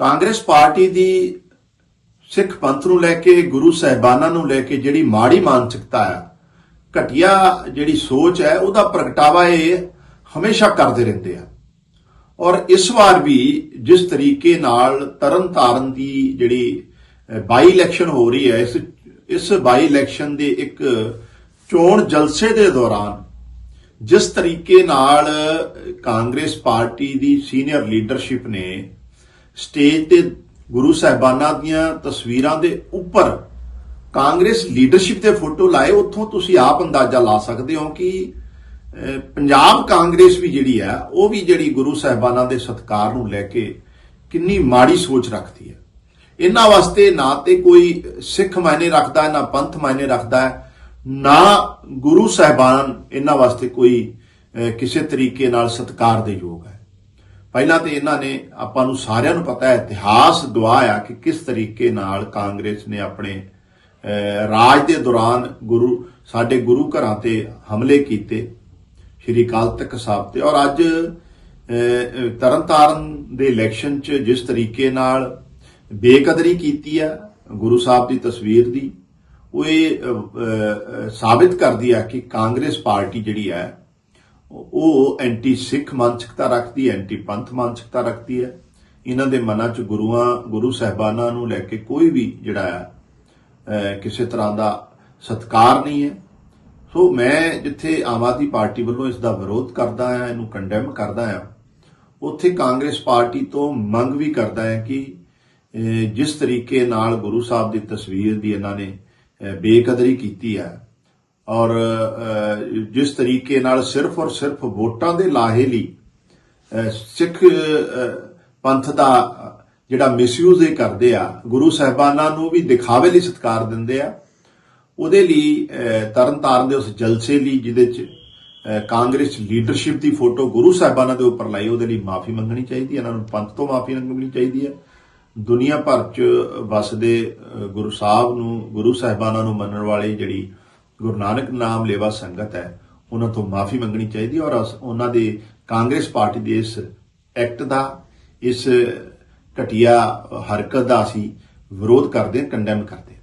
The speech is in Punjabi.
ਕਾਂਗਰਸ ਪਾਰਟੀ ਦੀ ਸਿੱਖ ਪੰਥ ਨੂੰ ਲੈ ਕੇ, ਗੁਰੂ ਸਾਹਿਬਾਨਾਂ ਨੂੰ ਲੈ ਕੇ ਜਿਹੜੀ ਮਾੜੀ ਮਾਨਸਿਕਤਾ ਹੈ ਘਟੀਆ ਜਿਹੜੀ ਸੋਚ ਹੈ, ਉਹਦਾ ਪ੍ਰਗਟਾਵਾ ਇਹ ਹਮੇਸ਼ਾ ਕਰਦੇ ਰਹਿੰਦੇ ਆ। ਔਰ ਇਸ ਵਾਰ ਵੀ ਜਿਸ ਤਰੀਕੇ ਨਾਲ ਤਰਨ ਤਾਰਨ ਦੀ ਜਿਹੜੀ ਬਾਈ ਇਲੈਕਸ਼ਨ ਹੋ ਰਹੀ ਹੈ, ਇਸ ਇਸ ਬਾਈ ਇਲੈਕਸ਼ਨ ਦੇ ਇੱਕ ਚੋਣ ਜਲਸੇ ਦੇ ਦੌਰਾਨ ਜਿਸ ਤਰੀਕੇ ਨਾਲ ਕਾਂਗਰਸ ਪਾਰਟੀ ਦੀ ਸੀਨੀਅਰ ਲੀਡਰਸ਼ਿਪ ਨੇ ਸਟੇਜ ਤੇ ਗੁਰੂ ਸਾਹਿਬਾਨਾਂ ਦੀਆਂ ਤਸਵੀਰਾਂ ਦੇ ਉੱਪਰ ਕਾਂਗਰਸ ਲੀਡਰਸ਼ਿਪ ਦੇ ਫੋਟੋ ਲਾਏ, ਉੱਥੋਂ ਤੁਸੀਂ ਆਪ ਅੰਦਾਜ਼ਾ ਲਾ ਸਕਦੇ ਹੋ ਕਿ ਪੰਜਾਬ ਕਾਂਗਰਸ ਵੀ ਜਿਹੜੀ ਹੈ, ਉਹ ਵੀ ਜਿਹੜੀ ਗੁਰੂ ਸਾਹਿਬਾਨਾਂ ਦੇ ਸਤਕਾਰ ਨੂੰ ਲੈ ਕੇ ਕਿੰਨੀ ਮਾੜੀ ਸੋਚ ਰੱਖਦੀ ਹੈ। ਇਹਨਾਂ ਵਾਸਤੇ ਨਾ ਤੇ ਕੋਈ ਸਿੱਖ ਮਾਇਨੇ ਰੱਖਦਾ ਹੈ ਨਾ ਪੰਥ ਮਾਇਨੇ ਰੱਖਦਾ ਹੈ, ਨਾ ਗੁਰੂ ਸਾਹਿਬਾਨ ਇਹਨਾਂ ਵਾਸਤੇ ਕੋਈ ਕਿਸੇ ਤਰੀਕੇ ਨਾਲ ਸਤਕਾਰ ਦੇ ਯੋਗ ਹੈ। ਪਹਿਲਾਂ ਤੇ ਇਹਨਾਂ ਨੇ ਆਪਾਂ ਨੂੰ ਸਾਰਿਆਂ ਨੂੰ ਪਤਾ ਹੈ, ਇਤਿਹਾਸ ਗਵਾਹ ਆ ਕਿ ਕਿਸ ਤਰੀਕੇ ਨਾਲ ਕਾਂਗਰਸ ਨੇ ਆਪਣੇ ਰਾਜ ਦੇ ਦੌਰਾਨ ਗੁਰੂ, ਸਾਡੇ ਗੁਰੂ ਘਰਾਂ ਤੇ ਹਮਲੇ ਕੀਤੇ, ਸ਼੍ਰੀ ਅਕਾਲ ਤਖਤ ਸਾਹਿਬ ਤੇ। ਔਰ ਅੱਜ ਤਰਨਤਾਰਨ ਦੇ ਇਲੈਕਸ਼ਨ 'ਚ ਜਿਸ ਤਰੀਕੇ ਨਾਲ ਬੇਕਦਰੀ ਕੀਤੀ ਆ ਗੁਰੂ ਸਾਹਿਬ ਦੀ ਤਸਵੀਰ ਦੀ, ਉਹ ਇਹ ਸਾਬਿਤ ਕਰਦੀ ਆ ਕਿ ਕਾਂਗਰਸ ਪਾਰਟੀ ਜਿਹੜੀ ਹੈ ਉਹ ਐਂਟੀ ਸਿੱਖ ਮਾਨਸਿਕਤਾ ਰੱਖਦੀ ਹੈ, ਐਂਟੀ ਪੰਥ ਮਾਨਸਿਕਤਾ ਰੱਖਦੀ ਹੈ। ਇਹਨਾਂ ਦੇ ਮਨਾਂ 'ਚ ਗੁਰੂਆਂ, ਗੁਰੂ ਸਾਹਿਬਾਨਾਂ ਨੂੰ ਲੈ ਕੇ ਕੋਈ ਵੀ ਜਿਹੜਾ ਹੈ ਕਿਸੇ ਤਰ੍ਹਾਂ ਦਾ ਸਤਕਾਰ ਨਹੀਂ ਹੈ। ਸੋ ਮੈਂ ਜਿੱਥੇ ਆਮ ਆਦਮੀ ਪਾਰਟੀ ਵੱਲੋਂ ਇਸ ਦਾ ਵਿਰੋਧ ਕਰਦਾ ਹਾਂ, ਇਹਨੂੰ ਕੰਡੈਮ ਕਰਦਾ ਹਾਂ, ਉੱਥੇ ਕਾਂਗਰਸ ਪਾਰਟੀ ਤੋਂ ਮੰਗ ਵੀ ਕਰਦਾ ਹੈ ਕਿ ਜਿਸ ਤਰੀਕੇ ਨਾਲ ਗੁਰੂ ਸਾਹਿਬ ਦੀ ਤਸਵੀਰ ਦੀ ਇਹਨਾਂ ਨੇ ਬੇਕਦਰੀ ਕੀਤੀ ਹੈ ਔਰ ਜਿਸ ਤਰੀਕੇ ਨਾਲ ਸਿਰਫ ਔਰ ਸਿਰਫ ਵੋਟਾਂ ਦੇ ਲਾਹੇ ਲਈ ਸਿੱਖ ਪੰਥ ਦਾ ਜਿਹੜਾ ਮਿਸਯੂਜ਼ ਇਹ ਕਰਦੇ ਆ, ਗੁਰੂ ਸਾਹਿਬਾਨਾਂ ਨੂੰ ਵੀ ਦਿਖਾਵੇ ਲਈ ਸਤਿਕਾਰ ਦਿੰਦੇ ਆ, ਉਹਦੇ ਲਈ ਤਰਨਤਾਰਨ ਦੇ ਉਸ ਜਲਸੇ ਲਈ ਜਿਹਦੇ ਚ ਕਾਂਗਰਸ ਲੀਡਰਸ਼ਿਪ ਦੀ ਫੋਟੋ ਗੁਰੂ ਸਾਹਿਬਾਨਾਂ ਦੇ ਉੱਪਰ ਲਾਈ, ਉਹਦੇ ਲਈ ਮਾਫੀ ਮੰਗਣੀ ਚਾਹੀਦੀ ਹੈ, ਇਹਨਾਂ ਨੂੰ ਪੰਥ ਤੋਂ ਮਾਫੀ ਮੰਗਣੀ ਚਾਹੀਦੀ ਹੈ। ਦੁਨੀਆ ਭਰ ਚ ਵਸਦੇ ਗੁਰੂ ਸਾਹਿਬ ਨੂੰ, ਗੁਰੂ ਸਾਹਿਬਾਨਾਂ ਨੂੰ ਮੰਨਣ ਵਾਲੀ ਜਿਹੜੀ ਗੁਰੂ ਨਾਨਕ ਨਾਮ ਲੇਵਾ ਸੰਗਤ ਹੈ, ਉਹਨਾਂ ਤੋਂ ਮਾਫੀ ਮੰਗਣੀ ਚਾਹੀਦੀ ਔਰ ਅਸ- ਉਹਨਾਂ ਦੇ ਕਾਂਗਰਸ ਪਾਰਟੀ ਦੇ ਇਸ ਐਕਟ ਦਾ, ਇਸ ਘਟੀਆ ਹਰਕਤ ਦਾ ਅਸੀਂ ਵਿਰੋਧ ਕਰਦੇ ਹਾਂ ਕੰਡੈਮ ਕਰਦੇ